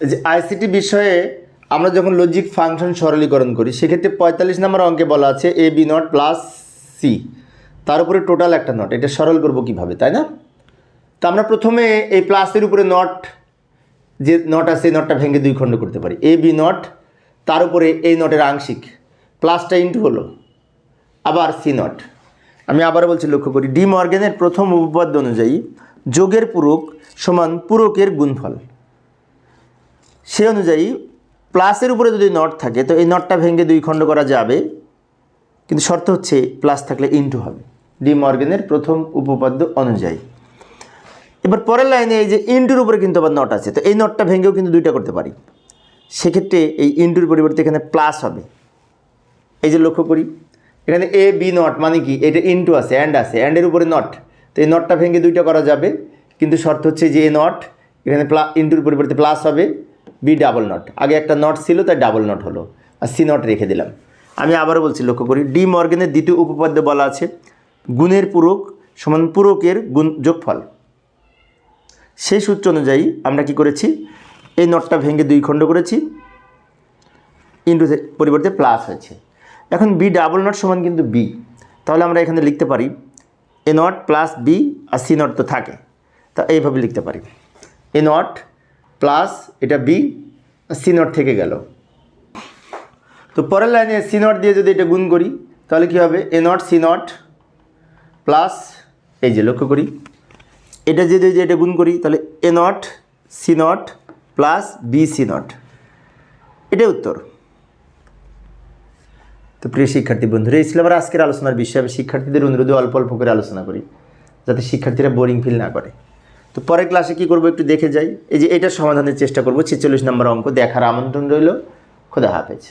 যে আইসিটি বিষয়ে আমরা যখন লজিক ফাংশন সরলীকরণ করি, সেক্ষেত্রে পঁয়তাল্লিশ নম্বর অঙ্কে বলা আছে A B naught plus C তার উপরে টোটাল একটা নট এটা সরল করব কীভাবে, তাই না? তো আমরা প্রথমে এই প্লাসের উপরে নট যে নট আছে নটটা ভেঙে দুই খণ্ড করতে পারি। এ বি নট তার উপরে এই নটের আংশিক। প্লাসটা ইন্টু হলো। আবার সি নট আমি আবার বলছি, লক্ষ্য করি ডি মর্গেনের প্রথম উপপাদ্য অনুযায়ী যোগের পূরক সমান পূরকের গুণফল। সে অনুযায়ী প্লাসের উপরে যদি নট থাকে, তো এই নটটা ভেঙে দুই খণ্ড করা যাবে। কিন্তু শর্ত হচ্ছে প্লাস থাকলে ইন্টু হবে। ডি মর্গেনের প্রথম উপপাদ্য অনুযায়ী। এবার পরের লাইনে এই যে ইন্টুর উপরে কিন্তু আবার নট আছে, তো এই নটটা ভেঙেও কিন্তু দুইটা করতে পারি। সেক্ষেত্রে এই ইন্টুর পরিবর্তে এখানে প্লাস হবে। এই যে লক্ষ্য করি, এখানে এ, বি নট মানে কি? এটা ইন্টু আছে অ্যান্ড আছে অ্যান্ডের উপরে নট। তো এই নটটা ভেঙে দুইটা করা যাবে, কিন্তু শর্ত হচ্ছে যে এ নট, এখানে প্লা, ইন্টুর পরিবর্তে প্লাস হবে। B double naught. আগে একটা নট ছিল, তাই ডাবল নট হলো। আর সি নট রেখে দিলাম। আমি আবারও বলছি, লক্ষ্য করি, ডি মর্গেনের দ্বিতীয় উপপাদ্য বলা আছে, গুণের পূরক সমান পূরকের গুণ যোগফল। সেই সূত্র অনুযায়ী আমরা কি করেছি, এই নটটা ভেঙে দুই খণ্ড করেছি, ইন্টু পরিবর্তে প্লাস হয়েছে। এখন বি ডাবল নট সমান কিন্তু বি। তাহলে আমরা এখানে লিখতে পারি, এ নট প্লাস বি আর সি নট তো থাকে। তা এইভাবে লিখতে পারি। এ নট প্লাস এটা বি আর সি নট থেকে গেল। তো পরের লাইনে সি নট দিয়ে যদি এটা গুণ করি, তাহলে কী হবে? A naught, C naught plus, এই যে লক্ষ্য করি, এটা যদি যে এটা গুণ করি, তাহলে A naught, C naught plus B, C naught. এটাই উত্তর। তো প্রিয় শিক্ষার্থী বন্ধুরা, এই ছিল আমার আজকের আলোচনার বিষয়। আমি শিক্ষার্থীদের অনুরোধে অল্প অল্প করে আলোচনা করি, যাতে শিক্ষার্থীরা বোরিং ফিল না করে। তো পরের ক্লাসে কি করব একটু দেখে যাই। এই যে এটা সমাধানের চেষ্টা করব, ছেচল্লিশ নম্বর অঙ্ক দেখার আমন্ত্রণ রইল। খোদা হাফেজ।